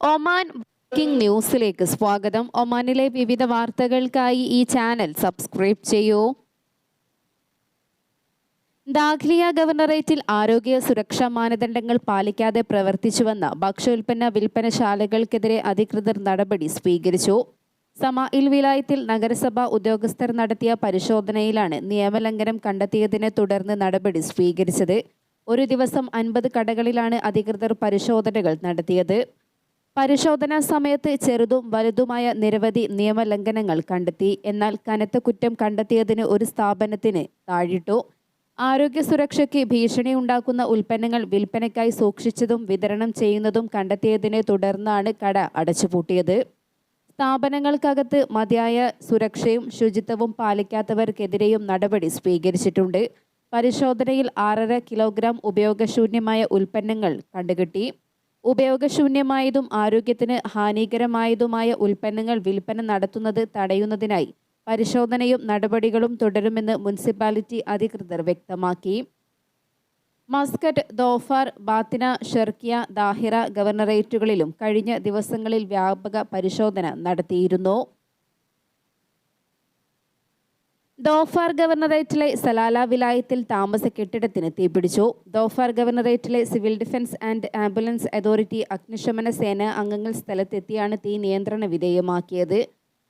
Oman breaking ന്യൂസിലേക്ക് സ്വാഗതം. ഒമാനിലെ വിവിധ വാർത്തകൾക്കായി ഈ ചാനൽ സബ്സ്ക്രൈബ് ചെയ്യൂ. ദാഖ്ലിയ ഗവർണറേറ്റിൽ ആരോഗ്യ സുരക്ഷാ മാനദണ്ഡങ്ങൾ പാലിക്കാതെ പ്രവർത്തിച്ചുവെന്ന ഭക്ഷ്യോൽപ്പന്ന വിൽപ്പനശാലകൾക്കെതിരെ അധികൃതർ നടപടി സ്വീകരിച്ചു. സമാഇൽ വിലായത്തിൽ നഗരസഭ ഉദ്യോഗസ്ഥർ നടത്തിയ പരിശോധനയിലാണ് നിയമലംഘനം കണ്ടെത്തിയതിനെ തുടർന്ന് നടപടി സ്വീകരിച്ചത്. ഒരു ദിവസം അൻപത് കടകളിലാണ് അധികൃതർ പരിശോധനകൾ നടത്തിയത്. പരിശോധനാ സമയത്ത് ചെറുതും വലുതുമായ നിരവധി നിയമലംഘനങ്ങൾ കണ്ടെത്തി. എന്നാൽ കനത്ത കുറ്റം കണ്ടെത്തിയതിന് ഒരു സ്ഥാപനത്തിന് താഴിട്ടു. ആരോഗ്യ സുരക്ഷയ്ക്ക് ഭീഷണി ഉണ്ടാക്കുന്ന ഉൽപ്പന്നങ്ങൾ വിൽപ്പനയ്ക്കായി സൂക്ഷിച്ചതും വിതരണം ചെയ്യുന്നതും കണ്ടെത്തിയതിനെ തുടർന്നാണ് കട അടച്ചുപൂട്ടിയത്. സ്ഥാപനങ്ങൾക്കകത്ത് മതിയായ സുരക്ഷയും ശുചിത്വവും പാലിക്കാത്തവർക്കെതിരെയും നടപടി സ്വീകരിച്ചിട്ടുണ്ട്. പരിശോധനയിൽ ആറര കിലോഗ്രാം ഉപയോഗശൂന്യമായ ഉൽപ്പന്നങ്ങൾ കണ്ടുകിട്ടി. ഉപയോഗശൂന്യമായതും ആരോഗ്യത്തിന് ഹാനികരമായതുമായ ഉൽപ്പന്നങ്ങൾ വിൽപ്പന നടത്തുന്നത് തടയുന്നതിനായി പരിശോധനയും നടപടികളും തുടരുമെന്ന് മുനിസിപ്പാലിറ്റി അധികൃതർ വ്യക്തമാക്കി. Muscat Dhofar Batinah Sharqiyah Dhahirah ഗവർണറേറ്റുകളിലും കഴിഞ്ഞ ദിവസങ്ങളിൽ വ്യാപക പരിശോധന നടത്തിയിരുന്നു. ദോഫാർ ഗവർണറേറ്റിലെ സലാല വിലായത്തിൽ താമസ കെട്ടിടത്തിന് തീപിടിച്ചു Dhofar ഗവർണറേറ്റിലെ civil defence and ambulance authority അഗ്നിശമന സേന അംഗങ്ങൾ സ്ഥലത്തെത്തിയാണ് തീ നിയന്ത്രണ വിധേയമാക്കിയത്.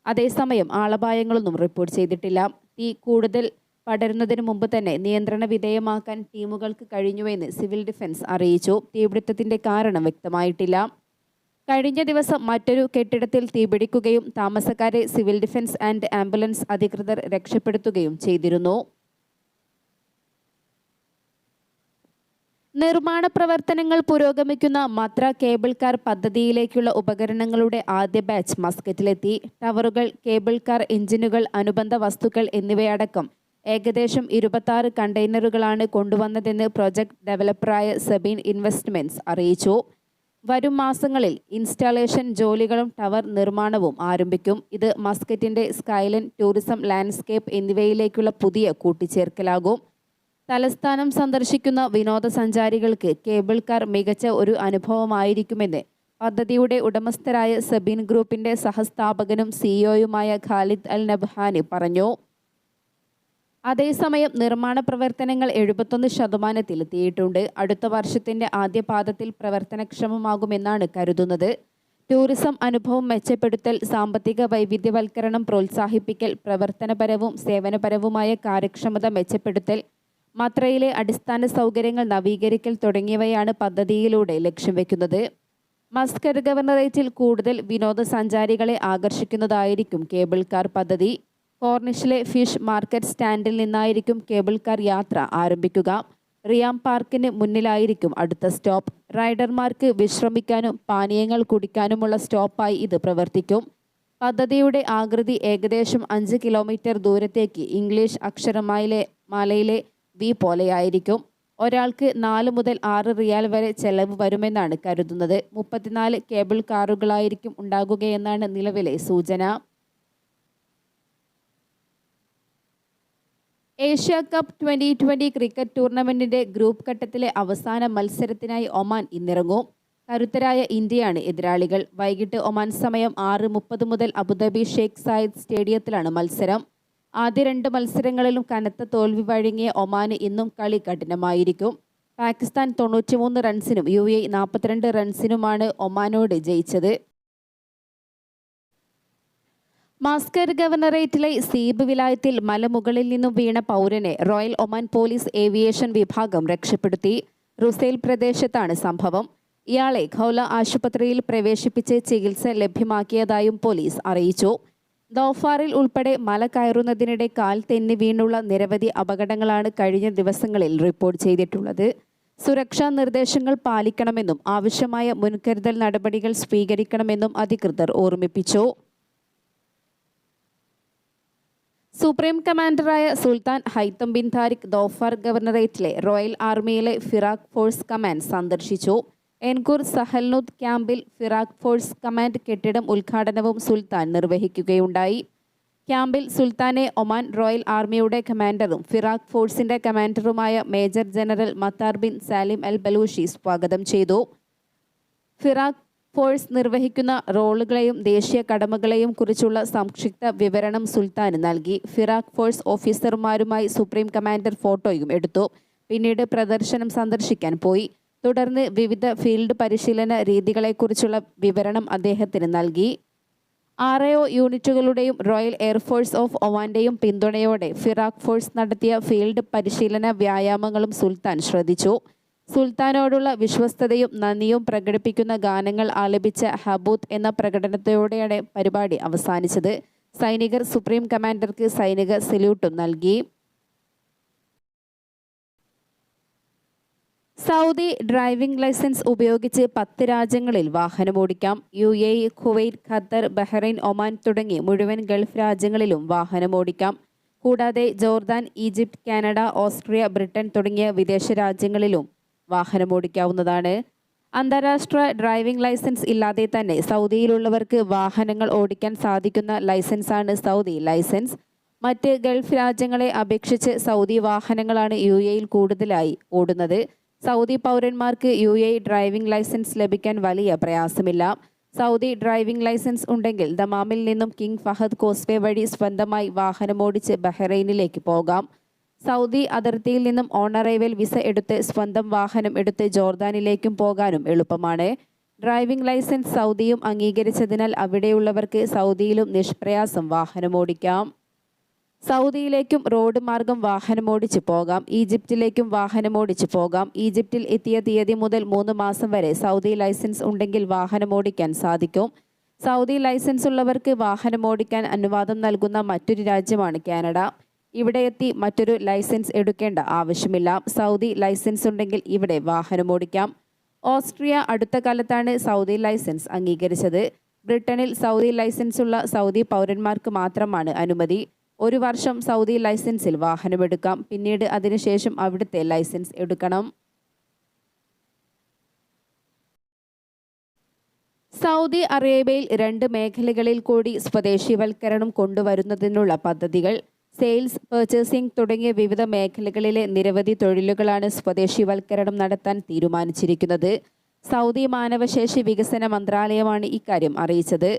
അതേസമയം ആളപായങ്ങളൊന്നും റിപ്പോർട്ട് ചെയ്തിട്ടില്ല. തീ കൂടുതൽ പടരുന്നതിന് മുമ്പ് തന്നെ നിയന്ത്രണ വിധേയമാക്കാൻ ടീമുകൾക്ക് കഴിഞ്ഞുവെന്ന് സിവിൽ ഡിഫൻസ് അറിയിച്ചു. തീപിടുത്തത്തിന്റെ കാരണം വ്യക്തമായിട്ടില്ല. കഴിഞ്ഞ ദിവസം മറ്റൊരു കെട്ടിടത്തിൽ തീപിടിക്കുകയും താമസക്കാരെ സിവിൽ ഡിഫൻസ് ആൻഡ് ആംബുലൻസ് അധികൃതർ രക്ഷപ്പെടുത്തുകയും ചെയ്തിരുന്നു. നിർമ്മാണ പ്രവർത്തനങ്ങൾ പുരോഗമിക്കുന്ന മത്ര കേബിൾ കാർ പദ്ധതിയിലേക്കുള്ള ഉപകരണങ്ങളുടെ ആദ്യ ബാച്ച് മസ്കറ്റിലെത്തി. ടവറുകൾ കേബിൾ കാർ എഞ്ചിനുകൾ അനുബന്ധ വസ്തുക്കൾ എന്നിവയടക്കം ഏകദേശം ഇരുപത്തി കണ്ടെയ്നറുകളാണ് കൊണ്ടുവന്നതെന്ന് പ്രൊജക്ട് ഡെവലപ്പറായ സെബീൻ ഇൻവെസ്റ്റ്മെന്റ്സ് അറിയിച്ചു. വരും മാസങ്ങളിൽ ഇൻസ്റ്റാളേഷൻ ജോലികളും ടവർ നിർമ്മാണവും ആരംഭിക്കും. ഇത് മസ്കറ്റിന്റെ സ്കൈലൻ ടൂറിസം ലാൻഡ്സ്കേപ്പ് എന്നിവയിലേക്കുള്ള പുതിയ കൂട്ടിച്ചേർക്കലാകും. തലസ്ഥാനം സന്ദർശിക്കുന്ന വിനോദസഞ്ചാരികൾക്ക് കേബിൾ കാർ മികച്ച ഒരു അനുഭവമായിരിക്കുമെന്ന് പദ്ധതിയുടെ ഉടമസ്ഥരായ സബീൻ ഗ്രൂപ്പിന്റെ സഹസ്ഥാപകനും സിഇഒയുമായ ഖാലിദ് അൽ നബ്ഹാനി പറഞ്ഞു. അതേസമയം നിർമ്മാണ പ്രവർത്തനങ്ങൾ എഴുപത്തൊന്ന് ശതമാനത്തിലെത്തിയിട്ടുണ്ട് അടുത്ത വർഷത്തിന്റെ ആദ്യ പാദത്തിൽ പ്രവർത്തനക്ഷമമാകുമെന്നാണ് കരുതുന്നത്. ടൂറിസം അനുഭവം മെച്ചപ്പെടുത്തൽ സാമ്പത്തിക വൈവിധ്യവൽക്കരണം പ്രോത്സാഹിപ്പിക്കൽ പ്രവർത്തനപരവും സേവനപരവുമായ കാര്യക്ഷമത മെച്ചപ്പെടുത്തൽ മത്രയിലെ അടിസ്ഥാന സൗകര്യങ്ങൾ നവീകരിക്കൽ തുടങ്ങിയവയാണ് പദ്ധതിയിലൂടെ ലക്ഷ്യം വെക്കുന്നത്. മസ്കർ ഗവർണറേറ്റിൽ കൂടുതൽ വിനോദസഞ്ചാരികളെ ആകർഷിക്കുന്നതായിരിക്കും കേബിൾ കാർ പദ്ധതി. കോർണിഷിലെ ഫിഷ് മാർക്കറ്റ് സ്റ്റാൻഡിൽ നിന്നായിരിക്കും കേബിൾ കാർ യാത്ര ആരംഭിക്കുക. റിയാം പാർക്കിന് മുന്നിലായിരിക്കും അടുത്ത സ്റ്റോപ്പ്. റൈഡർമാർക്ക് വിശ്രമിക്കാനും പാനീയങ്ങൾ കുടിക്കാനുമുള്ള സ്റ്റോപ്പായി ഇത് പ്രവർത്തിക്കും. പദ്ധതിയുടെ ആകൃതി ഏകദേശം അഞ്ച് കിലോമീറ്റർ ദൂരത്തേക്ക് ഇംഗ്ലീഷ് അക്ഷരമായിലെ മലയിലെ വി പോലെയായിരിക്കും. ഒരാൾക്ക് നാല് മുതൽ ആറ് റിയാൽ വരെ ചെലവ് വരുമെന്നാണ് കരുതുന്നത്. മുപ്പത്തിനാല് കേബിൾ കാറുകളായിരിക്കും ഉണ്ടാകുകയെന്നാണ് നിലവിലെ സൂചന. Asia Cup twenty twenty cricket ടൂർണമെന്റിന്റെ group ഘട്ടത്തിലെ അവസാന മത്സരത്തിനായി ഒമാൻ ഇന്നിറങ്ങും. കരുത്തരായ ഇന്ത്യയാണ് എതിരാളികൾ. വൈകിട്ട് ഒമാൻ സമയം ആറ് മുപ്പത് മുതൽ അബുദാബി ഷെയ്ഖ് സായിദ് സ്റ്റേഡിയത്തിലാണ് മത്സരം. ആദ്യ രണ്ട് മത്സരങ്ങളിലും കനത്ത തോൽവി വഴങ്ങിയ ഒമാന് ഇന്നും കളി കഠിനമായിരിക്കും. പാകിസ്ഥാൻ തൊണ്ണൂറ്റിമൂന്ന് റൺസിനും യു എ നാൽപ്പത്തിരണ്ട് റൺസിനുമാണ് ഒമാനോട് ജയിച്ചത്. മാസ്കർ ഗവർണറേറ്റിലെ സീബ് വിലായത്തിൽ മലമുകളിൽ നിന്നും വീണ പൗരനെ റോയൽ ഒമാൻ പോലീസ് ഏവിയേഷൻ വിഭാഗം രക്ഷപ്പെടുത്തി. റുസേൽ പ്രദേശത്താണ് സംഭവം. ഇയാളെ ഖൗല ആശുപത്രിയിൽ പ്രവേശിപ്പിച്ച് ചികിത്സ ലഭ്യമാക്കിയതായും പോലീസ് അറിയിച്ചു. ദോഫാറിൽ ഉൾപ്പെടെ മല കയറുന്നതിനിടെ കാൽ തെന്നി വീണുള്ള നിരവധി അപകടങ്ങളാണ് കഴിഞ്ഞ ദിവസങ്ങളിൽ റിപ്പോർട്ട് ചെയ്തിട്ടുള്ളത്. സുരക്ഷാ നിർദ്ദേശങ്ങൾ പാലിക്കണമെന്നും ആവശ്യമായ മുൻകരുതൽ നടപടികൾ സ്വീകരിക്കണമെന്നും അധികൃതർ ഓർമ്മിപ്പിച്ചു. Supreme കമാൻഡറായ Sultan Haitham bin Tariq Dhofar ഗവർണറേറ്റിലെ royal ആർമിയിലെ ഫിറാഖ് ഫോഴ്സ് കമാൻഡ് സന്ദർശിച്ചു. എൻകൂർ സഹൽനുദ് ക്യാമ്പിൽ ഫിറാഖ് ഫോഴ്സ് കമാൻഡ് കെട്ടിടം ഉദ്ഘാടനവും സുൽത്താൻ നിർവഹിക്കുകയുണ്ടായി. ക്യാമ്പിൽ സുൽത്താനെ ഒമാൻ റോയൽ ആർമിയുടെ കമാൻഡറും ഫിറാഖ് ഫോഴ്സിന്റെ കമാൻഡറുമായ major general Mattar bin Salim Al Balushi സ്വാഗതം ചെയ്തു. ഫിറാഖ് ഫോഴ്സ് നിർവഹിക്കുന്ന റോളുകളെയും ദേശീയ കടമകളെയും കുറിച്ചുള്ള സംക്ഷിപ്ത വിവരണം സുൽത്താന് നൽകി. ഫിറാഖ് ഫോഴ്സ് ഓഫീസർമാരുമായി സുപ്രീം കമാൻഡർ ഫോട്ടോയും എടുത്തു. പിന്നീട് പ്രദർശനം സന്ദർശിക്കാൻ പോയി. തുടർന്ന് വിവിധ ഫീൽഡ് പരിശീലന രീതികളെക്കുറിച്ചുള്ള വിവരണം അദ്ദേഹത്തിന് നൽകി. ആർ ഒ യൂണിറ്റുകളുടെയും റോയൽ എയർഫോഴ്സ് ഓഫ് ഒമാന്റെയും പിന്തുണയോടെ ഫിറാഖ് ഫോഴ്സ് നടത്തിയ ഫീൽഡ് പരിശീലന വ്യായാമങ്ങളും സുൽത്താൻ ശ്രദ്ധിച്ചു. സുൽത്താനോടുള്ള വിശ്വസ്തതയും നന്ദിയും പ്രകടിപ്പിക്കുന്ന ഗാനങ്ങൾ ആലപിച്ച ഹബൂത്ത് എന്ന പ്രകടനത്തോടെയാണ് പരിപാടി അവസാനിച്ചത്. സൈനികർ സുപ്രീം കമാൻഡർക്ക് സൈനിക സല്യൂട്ടും നൽകി. സൗദി ഡ്രൈവിംഗ് ലൈസൻസ് ഉപയോഗിച്ച് പത്ത് രാജ്യങ്ങളിൽ വാഹനമോടിക്കാം U A Kuwait Qatar Bahrain Oman തുടങ്ങി മുഴുവൻ ഗൾഫ് രാജ്യങ്ങളിലും വാഹനമോടിക്കാം കൂടാതെ Jordan Egypt Canada Austria Britain തുടങ്ങിയ വിദേശ രാജ്യങ്ങളിലും വാഹനമോടിക്കാവുന്നതാണ് അന്താരാഷ്ട്ര ഡ്രൈവിംഗ് ലൈസൻസ് ഇല്ലാതെ തന്നെ സൗദിയിലുള്ളവർക്ക് വാഹനങ്ങൾ ഓടിക്കാൻ സാധിക്കുന്ന ലൈസൻസാണ് സൗദി ലൈസൻസ്. മറ്റ് ഗൾഫ് രാജ്യങ്ങളെ അപേക്ഷിച്ച് സൗദി വാഹനങ്ങളാണ് യു എയിൽ കൂടുതലായി ഓടുന്നത്. സൗദി പൗരന്മാർക്ക് യു എ ഡ്രൈവിംഗ് ലൈസൻസ് ലഭിക്കാൻ വലിയ പ്രയാസമില്ല. സൗദി ഡ്രൈവിംഗ് ലൈസൻസ് ഉണ്ടെങ്കിൽ ദമാമിൽ നിന്നും കിങ് ഫഹദ് കോസ്വേ വഴി സ്വന്തമായി വാഹനമോടിച്ച് ബഹ്റൈനിലേക്ക് പോകാം. സൗദി അതിർത്തിയിൽ നിന്നും ഓൺ അറൈവൽ വിസ എടുത്ത് സ്വന്തം വാഹനം എടുത്ത് ജോർദാനിലേക്കും പോകാനും എളുപ്പമാണ്. ഡ്രൈവിംഗ് ലൈസൻസ് സൗദിയും അംഗീകരിച്ചതിനാൽ അവിടെയുള്ളവർക്ക് സൗദിയിലും നിഷ്പ്രയാസം വാഹനമോടിക്കാം സൗദിയിലേക്കും റോഡ് മാർഗം വാഹനമോടിച്ച് പോകാം. ഈജിപ്തിലേക്കും വാഹനമോടിച്ച് പോകാം. ഈജിപ്തിൽ എത്തിയ തീയതി മുതൽ മൂന്ന് മാസം വരെ സൗദി ലൈസൻസ് ഉണ്ടെങ്കിൽ വാഹനമോടിക്കാൻ സാധിക്കും. സൗദി ലൈസൻസ് ഉള്ളവർക്ക് വാഹനമോടിക്കാൻ അനുവാദം നൽകുന്ന മറ്റൊരു രാജ്യമാണ് കാനഡ. ഇവിടെ എത്തി മറ്റൊരു ലൈസൻസ് എടുക്കേണ്ട ആവശ്യമില്ല. സൗദി ലൈസൻസ് ഉണ്ടെങ്കിൽ ഇവിടെ വാഹനം ഓടിക്കാം. ഓസ്ട്രിയ അടുത്ത കാലത്താണ് സൗദി ലൈസൻസ് അംഗീകരിച്ചത്. ബ്രിട്ടനിൽ സൗദി ലൈസൻസ് ഉള്ള സൗദി പൗരന്മാർക്ക് മാത്രമാണ് അനുമതി. ഒരു വർഷം സൗദി ലൈസൻസിൽ വാഹനമെടുക്കാം പിന്നീട് അതിനുശേഷം അവിടുത്തെ ലൈസൻസ് എടുക്കണം. സൗദി അറേബ്യയിൽ രണ്ട് മേഖലകളിൽ കൂടി സ്വദേശിവൽക്കരണം കൊണ്ടുവരുന്നതിനുള്ള പദ്ധതികൾ. സെയിൽസ് പർച്ചേസിംഗ് തുടങ്ങിയ വിവിധ മേഖലകളിലെ നിരവധി തൊഴിലുകളാണ് സ്വദേശിവൽക്കരണം നടത്താൻ തീരുമാനിച്ചിരിക്കുന്നത്. സൗദി മാനവശേഷി വികസന മന്ത്രാലയമാണ് ഇക്കാര്യം അറിയിച്ചത്.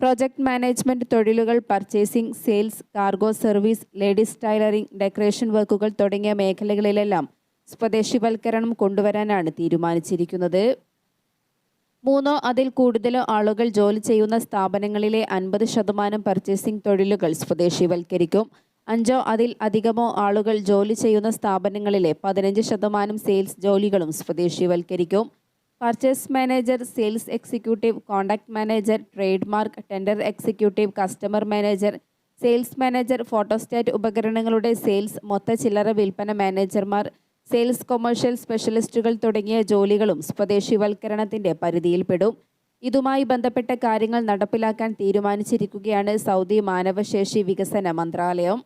പ്രൊജക്ട് മാനേജ്മെന്റ് തൊഴിലുകൾ purchasing sales cargo service ladies tailoring decoration വർക്കുകൾ തുടങ്ങിയ മേഖലകളിലെല്ലാം സ്വദേശിവൽക്കരണം കൊണ്ടുവരാനാണ് തീരുമാനിച്ചിരിക്കുന്നത്. മൂന്നോ അതിൽ കൂടുതലോ ആളുകൾ ജോലി ചെയ്യുന്ന സ്ഥാപനങ്ങളിലെ അൻപത് ശതമാനം പർച്ചേസിംഗ് തൊഴിലുകൾ സ്വദേശിവൽക്കരിക്കും. അഞ്ചോ അതിൽ അധികമോ ആളുകൾ ജോലി ചെയ്യുന്ന സ്ഥാപനങ്ങളിലെ പതിനഞ്ച് ശതമാനം സെയിൽസ് ജോലികളും സ്വദേശിവൽക്കരിക്കും. Purchase manager sales executive contact manager trade mark tender executive customer manager sales manager photostat ഉപകരണങ്ങളുടെ സെയിൽസ് മൊത്ത ചില്ലറ വിൽപ്പന മാനേജർമാർ സെയിൽസ് കൊമേഴ്ഷ്യൽ സ്പെഷ്യലിസ്റ്റുകൾ തുടങ്ങിയ ജോലികളും സ്വദേശിവൽക്കരണത്തിന്റെ പരിധിയിൽപ്പെടും. ഇതുമായി ബന്ധപ്പെട്ട കാര്യങ്ങൾ നടപ്പിലാക്കാൻ തീരുമാനിച്ചിരിക്കുകയാണ് സൗദി മാനവശേഷി വികസന മന്ത്രാലയം.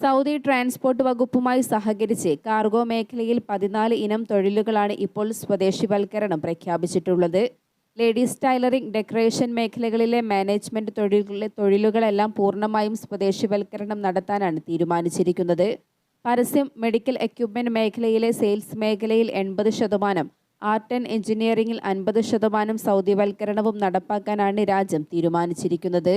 സൗദി ട്രാൻസ്പോർട്ട് വകുപ്പുമായി സഹകരിച്ച് കാർഗോ മേഖലയിൽ പതിനാല് ഇനം തൊഴിലുകളാണ് ഇപ്പോൾ സ്വദേശിവൽക്കരണം പ്രഖ്യാപിച്ചിട്ടുള്ളത്. ലേഡീസ് ടൈലറിംഗ് ഡെക്കറേഷൻ മേഖലകളിലെ മാനേജ്മെന്റ് തൊഴിലുകളിലെ തൊഴിലുകളെല്ലാം പൂർണമായും സ്വദേശിവൽക്കരണം നടത്താനാണ് തീരുമാനിച്ചിരിക്കുന്നത്. പരസ്യം മെഡിക്കൽ എക്യുപ്മെന്റ് മേഖലയിലെ സെയിൽസ് മേഖലയിൽ എൺപത് ശതമാനം ആർട്ട് ആൻഡ് എഞ്ചിനീയറിംഗിൽ അൻപത് ശതമാനം സൗദിവൽക്കരണവും നടപ്പാക്കാനാണ് രാജ്യം തീരുമാനിച്ചിരിക്കുന്നത്.